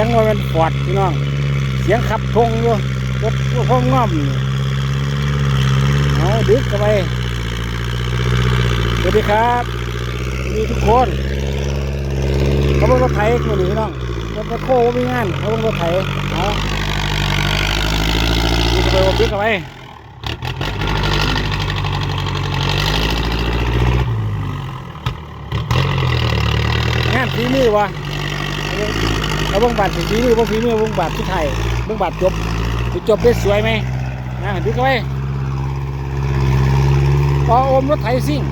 สียงว่ามันปอดพี่น้อง เสียงขับทงอยู่รถพ่องง่อมเอาดึกกันไปสวัสดีครับสวัสดีทุกคนเขาเป็นรถไถคนนี้น้องรถแมคโครมีงานเขาเป็นรถไถเอาดึกกันไปดึกกันไปงานฝีมือวะ เอาเบิ้งบาดฝีมือเบิ้งฝีมือเบิ้งบาดที่ไทยเบิ้งบาดจบสิจบได้สวยไหมนะดูกันไปพอโอมรถไถซิ่ง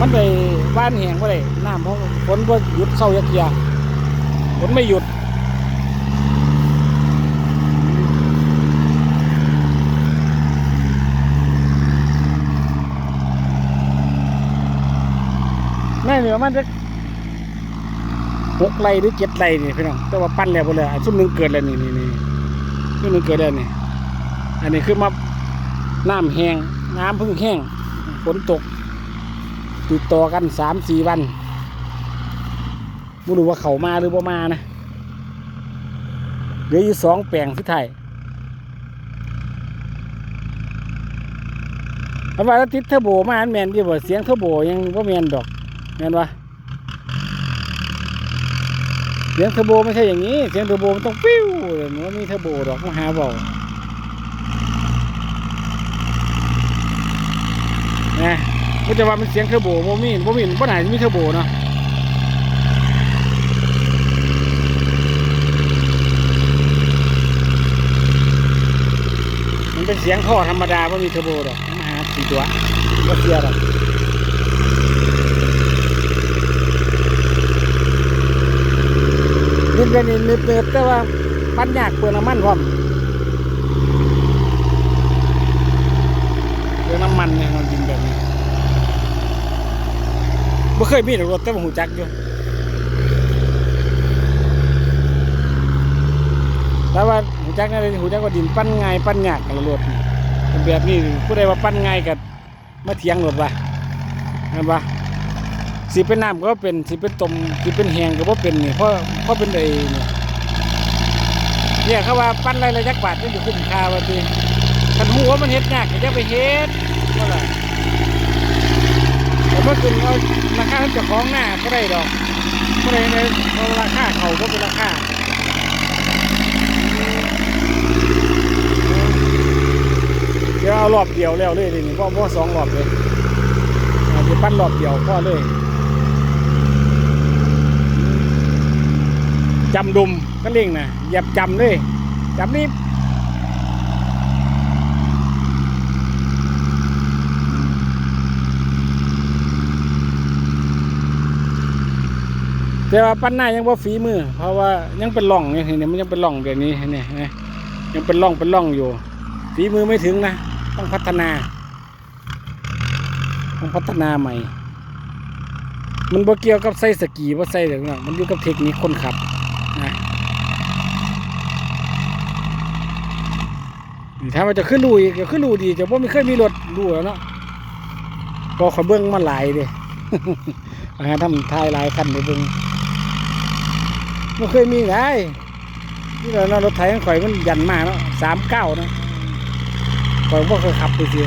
มันไปบ้านแหงก็เลยน้ำเพราะฝนก็หยุดเศร้ายักเกียร์ฝนไม่หยุดแม่เหนือมันจะ หกไรหรือเจ็ดไรนี่พี่น้องแต่ว่าปั้นแล้วหมดเลยอันซุ่มหนึ่งเกิดแล้วนี่นี่นี่ซุ่มหนึ่งเกิดแล้วนี่อันนี้คือมาน้ำแห้งน้ำพิ่งแห้งฝนตก ติดต่อกันสามสี่วันไม่รู้ว่าเขามาหรือบ่มานะเหลืออยู่สองแปลงที่ไทยเอาว่าติดเทอร์โบมาอันแมนที่บ่เสียงเทอร์โบยังบ่แมนดอกแมนวะ เสียงเทอร์โบไม่ใช่อย่างนี้ เสียงเทอร์โบมันต้องปิ้วเลยมันไม่มีเทอร์โบหรอกมาหาเบานะก็จะว่ามันเสียงเทอร์โบโมมีโมมีบ่ไหนมีเทอร์โบเนาะมันเป็นเสียงท่อธรรมดาไม่มีเทอร์โบหรอกมาหาสี่ตัวก็เสียหรอก ดินเป็นนิดนิดๆแต่ว่าปั้นยากเปลืองน้ำมันพร้อมเปลืองน้ำมันเนี่ยเราดินแบบนี้ไม่เคยมีหรถแต่ว่าหูจักอยู่แต่ว่าหูจักนะหูจักว่าดินปั้นง่ายปั้นยากกับรถแบบนี้ผู้ใดว่าปั้นง่ายกับมาเถียงรถว่าเห็นปะ สิเป็นน้ำก็เป็นสิเป็นต้มสิเป็นแหงก็บ่เป็นนี่เพราะเพราะเป็นไอ้นี่เนี่ยเขาว่าปั้นไรละจักบาทนี่อยู่คุ้มค่าว่าติคันหัวมันเฮ็ดยากก็จะไปเฮ็ดว่าล่ะแต่เมื่อคืนเอาราคาเจ้าของหน้าก็ได้ดอกก็ได้ในเอาราคาเขาก็เป็นราคาเดี๋ยวเอารอบเดียวแล้วเลยนี่พ่อพ่อสองรอบเลยอาจจะปั้นรอบเดียวพ่อเลย จำดุมก็เล่งนะเหยียบจำเลยจำนี่แต่ว่าปั้นหน้ายังว่าฝีมือ เพราะว่ายังเป็นร่องเนี่ยเห็นไหมมันยังเป็นร่องแบบนี้เห็นไหมเห็นไหมยังเป็นร่องเป็นร่องอยู่ ฝีมือไม่ถึงนะ ต้องพัฒนา ต้องพัฒนาใหม่ มันบ่เกี่ยวกับใส่สกีบ่ใส่เดี๋ยวนั้นมันอยู่กับเทคนิคคนขับ ถ้ามันจะขึ้นรูอีกจะขึ้นรูดีจะบ่ไม่เคยมีรถรูแล้วเนาะก็ขอเบิ้งมาหลายเด้อาหารทำทายหลายคันไปเบิ้งบ่เคยมีไงนี่เราเนาะรถไถข่อยมันยันมากเนาะสามเก้านะข่อยบ่เคยขับไปสิ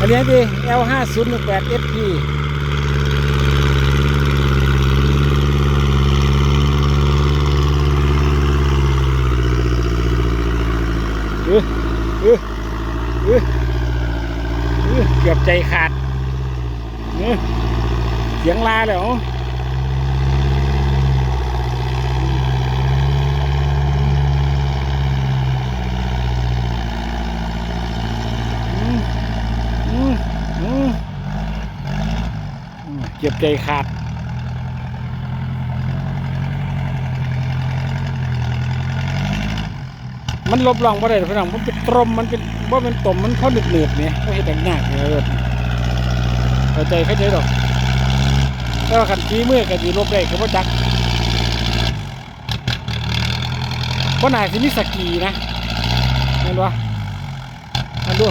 อันนี้ดี L 5 0 1 8 FP เออเออเออเออเกือบใจขาดเออเสียงลาเลยเหรออืมอืมอืมอืม เกือบใจขาดมันลบลองบ่ได้พี่น้องมันเป็นตรมมันเป็นว่าเป็นตมมันข้าหนึบหนืบเนี่ยก็เห็นแต่ยากเลยรถเข้าใจเข้าใจหรอกแต่ว่าขันชี้มือกับดีลบได้ก็บ่จักเพราะนายสิมีสกีนะเห็นปะอันดู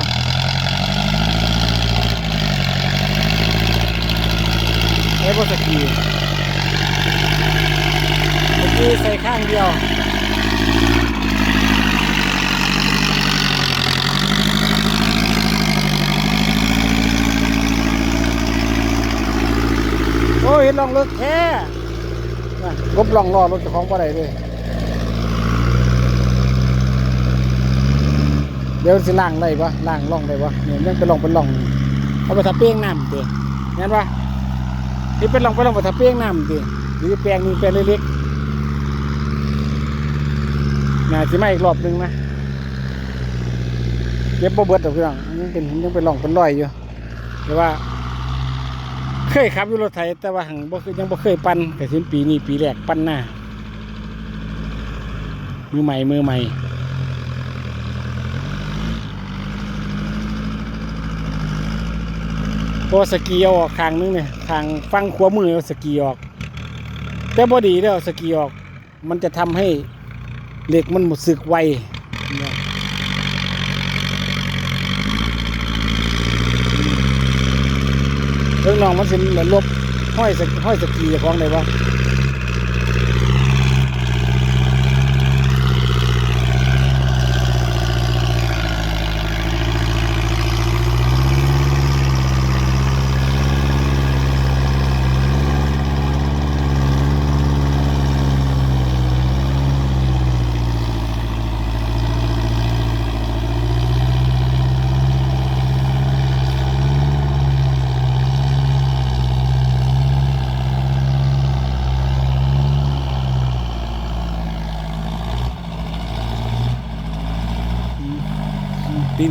ไอ้พวกสกีสกีใส่ข้างเดียวโอ้ยเห็นลองเลิกแท้น่ะกบลองรอรถเจ้าของบ่ได้เลยเดี๋ยวสิล่างได้ปะล่างล่องได้ปะเนี่ยยังไปลองเป็นล่องเอาไปทับเป้งน้ำตีงั้นปะ นี่เป็นลองไปลองไปทับเป้งน้ำตีหรือแปลงนึงแปลงเล็กๆน่าจะมาอีกรอบหนึงนะเก็บบ่เบิดดอกพี่น้องยังเป็นยังเป็นลองเป็นรอยอยู่แต่ว่า เคยขับอยู่รถไถแต่ว่าหังบ่ยยังบ่เคยปั่นแต่สิ้นปีนี้ปีแรกปั่นหน้ามือใหม่มือใหม่ พราะว่าสกีออกทางนึงเนี่ยทางฟังขวามือเอาสกีออก แต่บอดีแล้วสกีออก มันจะทำให้เหล็กมันหมดสึกไวเนี่ยเรื่องน้องมันสิลบห้อยสห้อยสกีเจ้าของได้ปะ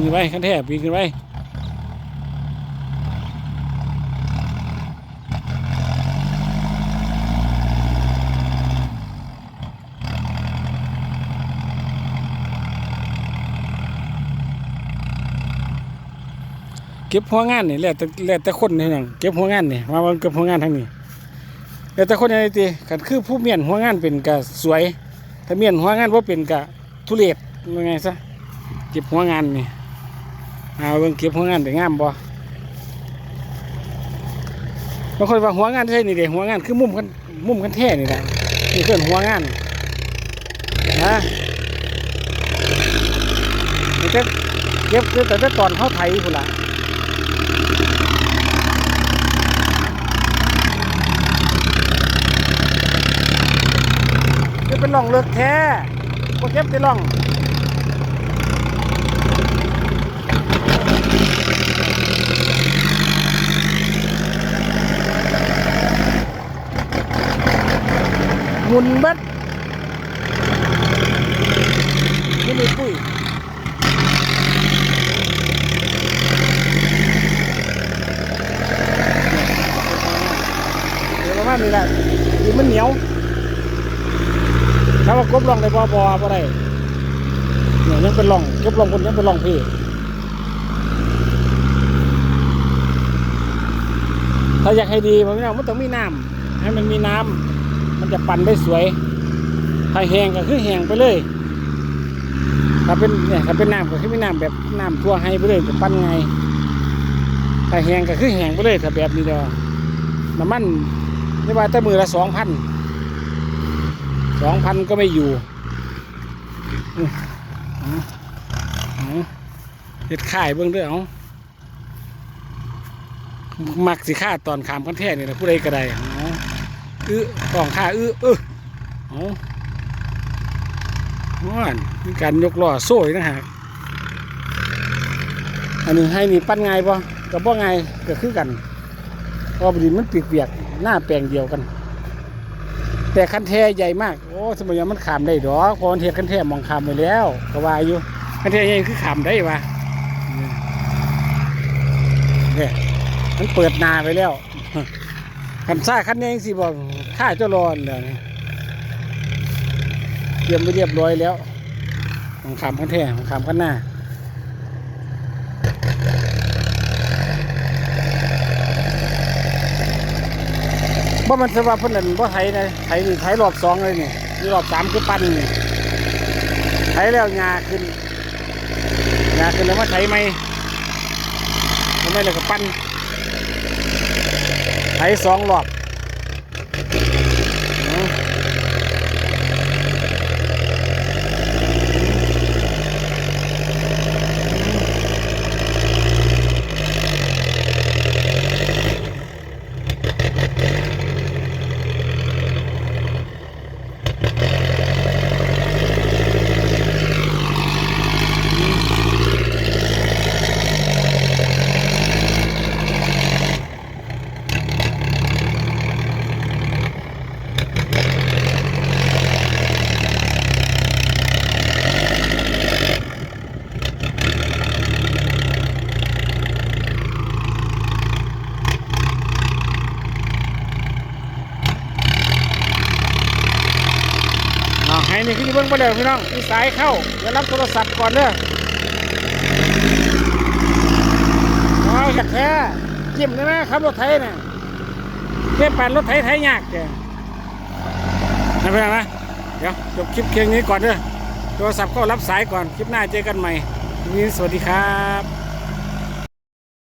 ขึ้นไปขั้นแท้ปีนขึ้นไปเก็บหัวงานนี่แหล้วแต่แล้วแต่คนนี่หยังเก็บหัวงานนี่มาวันเก็บหัวงานทั้งนี้แล้วแต่คนอะไรตีกันคือผู้เมียนหัวงานเป็นกะสวย ถ้าเมียนหัวงานว่าเป็นกะทุเรศยังไงซะเก็บหัวงานนี่ เอาเบิ่งเก็บหัวงานได้งามบ่บางคนว่าหัวงานใช่นี่เด้หัวงานคือมุมกันมุมกันแท้นี่แหละนี่เพื่อหัวงานนะมันจะเก็บคือแต่แต่ตอนเขาไถพุ่นละเก็บเป็นร่องเลิกแท้บ่เก็บเป็นร่อง หมุนเบัดนี่มีปุ้ยเดี๋ยวประมาณนี้แหละดินมันเหนียวถ้าว่ากบลองได้บ่บ่บ่ได้เนี่ยยังเป็นรองกบลองคนยังเป็นรองพี่ถ้าอยากให้ดีมันไม่เอามันต้องมีน้ำให้มันมีน้ำ มันจะปั่นได้สวย ถ้าแห้งก็คือแห้งไปเลยถ้าเป็นเนี่ยถ้าเป็นน้ำก็คือไม่น้ำแบบน้ำทั่วให้ไปเลยจะปั่นไงถ้าแห้งก็คือแห้งไปเลยถ้าแบบนี้เดียวน้ำมันไม่ว่าแต่มือละสองพันสองพันก็ไม่อยู่อื้อเอาเอาเห็ดข่ายเบื้องด้วยเอามักสิค่าตอนขามกันแท้นี่นะผู้ใดก็ได้ อาอื้อต้องค่าอื้อเออเอาว่านมีการยกล้อโซ่อีกนะฮะอันนี้ให้นี่ปั้นไงบ่กับบ่ไงก็คือกันพราะบดินมันเปียกๆหน้าแปลงเดียวกัน แต่คันแท้ใหญ่มาก โอ้สมัยนั้มันขามได้ดอกพราะมันเทียคันแท้มองขามไปแล้ว ก็ว่าอยู่คันแท้ใหญ่คือขามได้วะเนี่ยมันเปิดนาไปแล้ว คันซ่าคันนี้สิบอกข้าเจ้ารอนเลยวนะเตรียมไปเรียบร้อยแล้วของขามกันแท้ของขามกันหน้าบ่มันสว่าเพิ่นนั่นบ่ไถนะไถนี่ไถรอบสองเลยนี่นี่รอบสามคือปั้นนี่ไถแล้วงาขึ้นงาขึ้นแล้วมาไถไหมทำไมแล้วก็ปั้น ไถสองรอบ นี่คือเบิ่งบ่แล้วพี่น้องมีสายเข้าเดี๋ยวรับโทรศัพท์ก่อนเด้อเอาจากแท้จิ้มได้ไหมครับรถไถน่ะเรียกปั่นรถไถไถยากแกไม่เป็นไรนะเดี๋ยวจบคลิปเพียงนี้ก่อนเด้อโทรศัพท์ก็รับสายก่อนคลิปหน้าเจอกันใหม่วันนี้สวัสดีครับ